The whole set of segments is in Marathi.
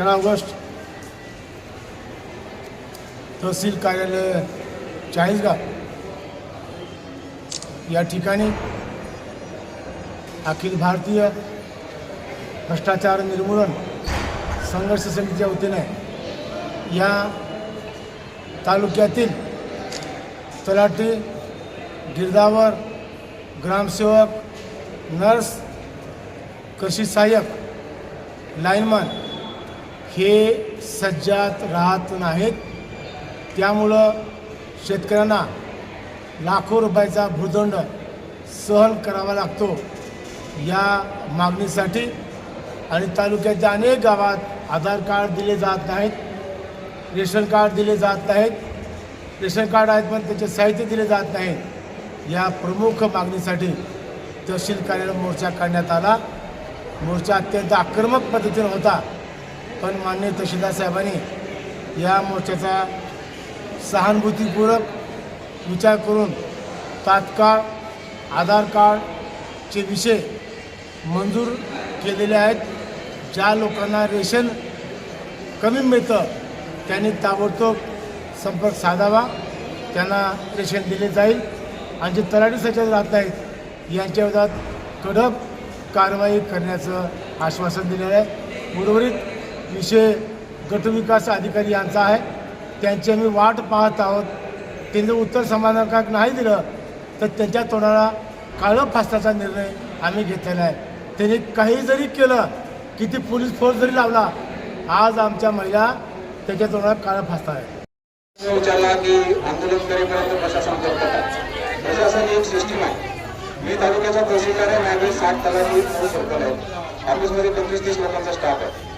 अकरा ऑगस्ट तहसील कार्यालय चाळीसगाव. या ठिकाणी अखिल भारतीय भ्रष्टाचार निर्मूलन संघर्ष समितीच्या वतीने या तालुक्यातील तलाठी गिरदावर ग्रामसेवक नर्स कृषी सहाय्यक लाईनमन हे सज्जात राहत नाहीत. त्यामुळं शेतकऱ्यांना लाखो रुपयाचा भूदंड सहन करावा लागतो या मागणीसाठी. आणि तालुक्याच्या अनेक गावात आधार कार्ड दिले जात नाहीत रेशन कार्ड दिले जात नाहीत रेशन कार्ड आहेत पण त्याचे साहित्य दिले जात नाहीत. या प्रमुख मागणीसाठी तहसील कार्यालय मोर्चा काढण्यात आला. मोर्चा अत्यंत आक्रमक पद्धतीने होता. पण मान्य तहसीलदार साहेबांनी या मोर्चाचा सहानुभूतीपूर्वक विचार करून तात्काळ आधार कार्डचे विषय मंजूर केलेले आहेत. ज्या लोकांना रेशन कमी मिळतं त्यांनी ताबडतोब संपर्क साधावा. त्यांना रेशन दिले जाईल. आणि जे तलाठी सचिव राहत नाहीत यांच्या विरोधात कडक कारवाई करण्याचं आश्वासन दिलेलं आहे. उर्वरित विषय गटविकास अधिकारी यांचा आहे. त्यांची आम्ही वाट पाहत आहोत. त्यांचं उत्तर समाधानकारक नाही दिलं तर त्यांच्या तोंडाला काळं फासण्याचा निर्णय आम्ही घेतलेला आहे. त्यांनी काही जरी केलं किती पोलीस फोर्स जरी लावला आज आमच्या महिला त्याच्या तोंडाला काळं फासत आहे विचारला की आंदोलन करेपर्यंत प्रशासन करतात प्रशासन ही एक सिस्टीम आहे. मी तालुक्याचा तहसीलदार आहे माझ्याकडे साठ तलाठी नऊ सर्कल ऑफिसमध्ये पंचवीस तीस लोकांचा स्टाफ आहे.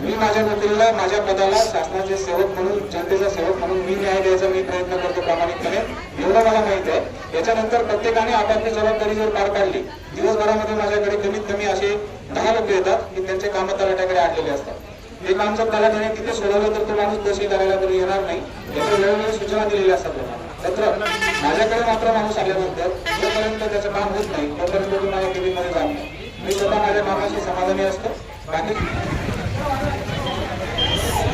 मी माझ्या नोकरीला माझ्या पदाला शासनाचे सेवक म्हणून जनतेचा सेवक म्हणून मी न्याय द्यायचा मी प्रयत्न करतो प्रामाणिकपणे. एवढं मला माहीत आहे. याच्यानंतर प्रत्येकाने आपापली जबाबदारी जर पार पाडली दिवसभरामध्ये माझ्याकडे कमीत कमी असे दहा लोक येतात की त्यांचे कामं तलाट्याकडे आणलेले असतात. ते काम जर तलाट्याने तिथे सोडवलं तर तो माणूस दोषी करायला तरी येणार नाही. याच्या वेळोवेळी सूचना दिलेल्या असतात मात्र माझ्याकडे मात्र माणूस आल्यानंतर जोपर्यंत त्याचं काम होत नाही तोपर्यंत तो माझ्या केबिनमध्ये जात नाही. मी स्वतः माझ्या कामाशी समाधानी असतो. बाकी